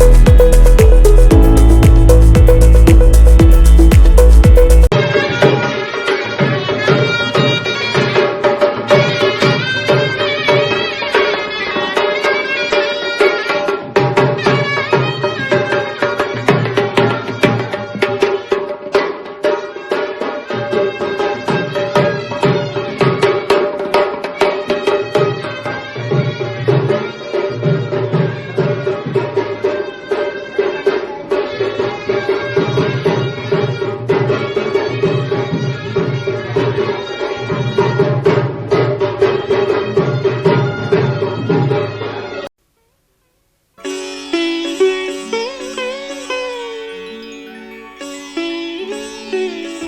Thank Música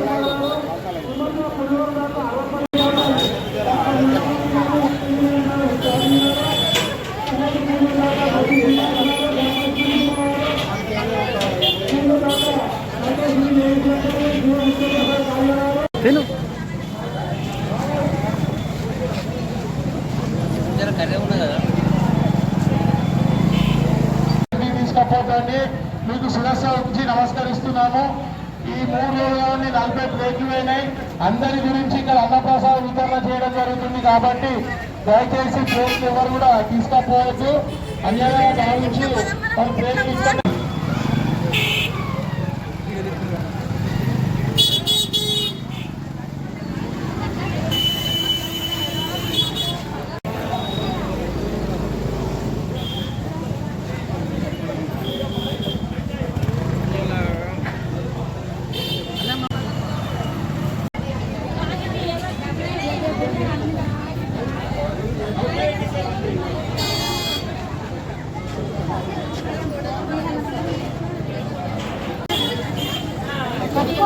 తీసుకపోతాన్ని మీకు శిరస్సు ఉంచి నమస్కరిస్తున్నాము. ఈ మూడు రోజులని నలభై ప్లేట్లు అయినాయి అందరి గురించి ఇక్కడ అన్నప్రసాద వితరణ చేయడం జరుగుతుంది కాబట్టి దయచేసి ప్లేట్లు ఎవరు కూడా తీసుకపోవద్దు. అన్యాయంగా భావించి మన ప్లేట్లు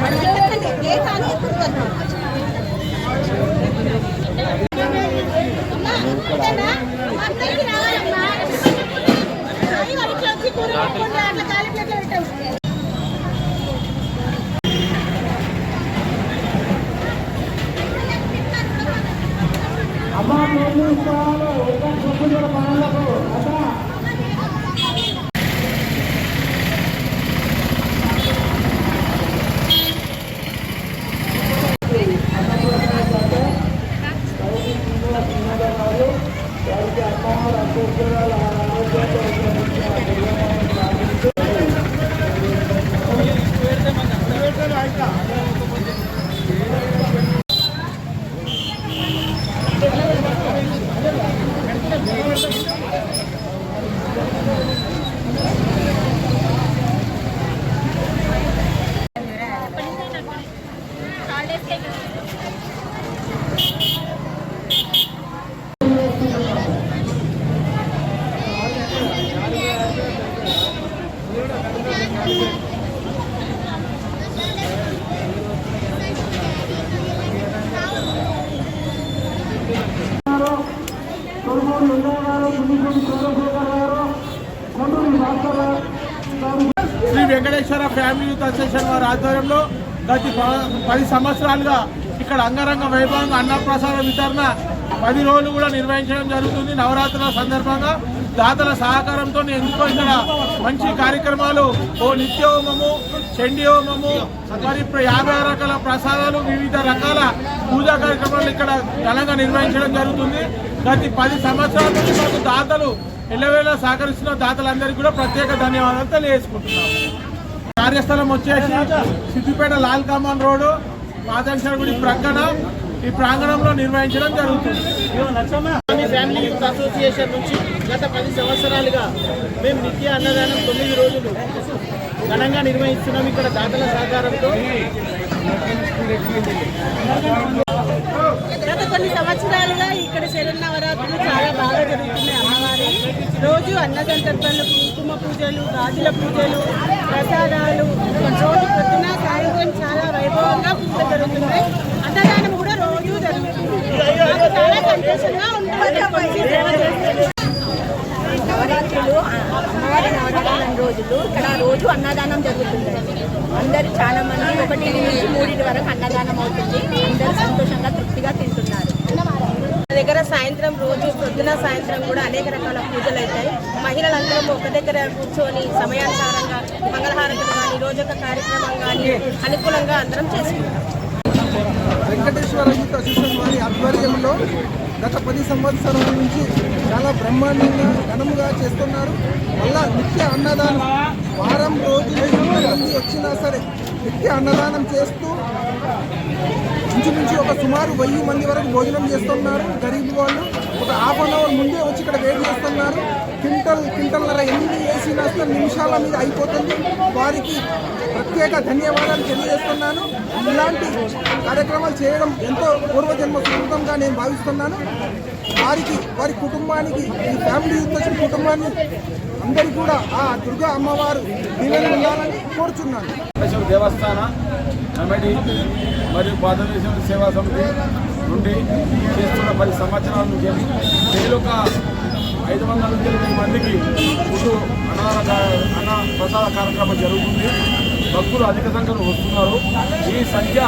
పానలేటే పడుతుంది గారు చంద్రశేఖర్ గారు కొండూరి భాస్కర్ గారు Sri Venkateswara family youth association వారి ఆధ్వర్యంలో గత ప- పది సంవత్సరాలుగా ఇక్కడ అంగరంగ వైభవంగా అన్నప్రసాద వితరణ పది రోజులు కూడా నిర్వహించడం జరుగుతుంది. నవరాత్రుల సందర్భంగా దాతల సహకారంతో ఎందుకో ఇక్కడ మంచి కార్యక్రమాలు ఓ నిత్యోమము చండీయోమము మరి యాభై రకాల ప్రసాదాలు వివిధ రకాల పూజా కార్యక్రమాలు ఇక్కడ ఘనంగా నిర్వహించడం జరుగుతుంది. గత పది సంవత్సరాల నుంచి మాకు దాతలు ఎల్లవేళ సహకరిస్తున్న దాతలందరికీ కూడా ప్రత్యేక ధన్యవాదాలు తెలియజేసుకుంటున్నాం కార్యస్థలం వచ్చేసి సిద్దిపేట లాల్ కమాన్ రోడ్డు మాదంశర గుడి ప్రక్కన. ఈ ప్రాంగణంలో నిర్వహించడం జరుగుతుంది. ఫ్యామిలీ యూత్ అసోసియేషన్ నుంచి గత పది సంవత్సరాలుగా మేము నిత్య అన్నదానం తొమ్మిది రోజులు ఘనంగా నిర్వహిస్తున్నాం ఇక్కడ దాతల సహకారంతో. గత కొన్ని సంవత్సరాలుగా ఇక్కడ శరన్నవరాత్రులు చాలా బాగా జరుగుతున్నాయి అమ్మవారి. రోజు అన్న సందర్భాలు కుంకుమ పూజలు గాజుల పూజలు ప్రసాదాలు. రోజు పొద్దున సాయంత్రం చాలా వైభవంగా పూజలు జరుగుతున్నాయి అన్నదానం కూడా రోజు జరుగుతుంది మాకు చాలా సంతోషంగా ఉంటుంది నవరాత్రులు అమ్మవారి నవరాత్రుల రోజులు. ఇక్కడ రోజు అన్నదానం జరుగుతుంది. అందరు చాలా మంది ఒకటి నుంచి మూడింటి వరకు అన్నదానం అవుతుంది. అందరూ సంతోషంగా తృప్తిగా తింటున్నారు. మా దగ్గర సాయంత్రం రోజు పొద్దున సాయంత్రం కూడా అనేక రకాల పూజలు అవుతాయి. మహిళలందరం ఒక దగ్గర కూర్చొని సమయానుసారంగా మంగళహారతులు కానీ రోజొక కార్యక్రమం కానీ అనుకూలంగా అందరం చేసుకుంటాం. వెంకటేశ్వర యూత్ అసోసియేషన్ వారి ఆధ్వర్యంలో. గత పది సంవత్సరాల నుంచి చాలా బ్రహ్మాండంగా ఘనముగా చేస్తున్నారు. మళ్ళా నిత్య అన్నదానం వారం రోజులు మంది వచ్చినా సరే నిత్య అన్నదానం చేస్తూ ఇంచుమించు ఒక సుమారు వెయ్యి మంది వరకు భోజనం చేస్తున్నారు. గరీబ్ వాళ్ళు. ఒక హాఫ్ అన్ అవర్ ముందే వచ్చి ఇక్కడ వెయిట్ చేస్తున్నారు. క్వింటల్ క్వింటల్నర ఎన్ని ఏసీ సరే నిమిషాల మీద అయిపోతుంది. వారికి ప్రత్యేక ధన్యవాదాలు తెలియజేస్తున్నాను. ఇలాంటి కార్యక్రమాలు చేయడం ఎంతో పూర్వజన్మ సుకృతంగా నేను భావిస్తున్నాను. వారికి వారి కుటుంబానికి ఈ ఫ్యామిలీ వచ్చిన కుటుంబాన్ని అందరికీ కూడా ఆ దుర్గా అమ్మవారు దీవెన ఉండాలని కోరుచున్నాను. వెంకటేశ్వర దేవస్థాన కమిటీ మరియు భారతదేశం సేవా సమితి నుండి చేస్తున్న పది సంవత్సరాల నుంచి నేను ఒక ఐదు వందల నుంచి మందికి ఫుడ్ అనాథ అన్న ప్రసాద కార్యక్రమం జరుగుతుంది. భక్తులు అధిక సంఖ్యలో వస్తున్నారు. ఈ సంఖ్య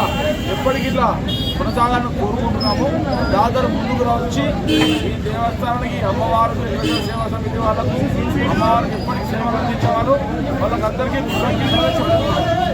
ఎప్పటికిట్లా కొనసాగాలని కోరుకుంటున్నాము. దాదాపు ముందుకు వచ్చి ఈ దేవస్థానానికి అమ్మవారు సేవా సమితి వాళ్ళకు అమ్మవారికి ఎప్పటికీ సేవలు అందించేవారు. వాళ్ళకందరికీ కృతజ్ఞతలు చెప్తున్నారు